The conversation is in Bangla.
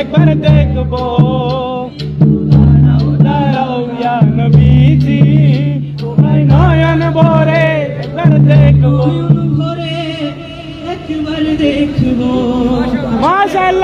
একবার দেখব। দাঁড়াও নবীজি তোমায় নয়ন ভরে একবার দেখব। একবার দেখব। মাশাআল্লাহ।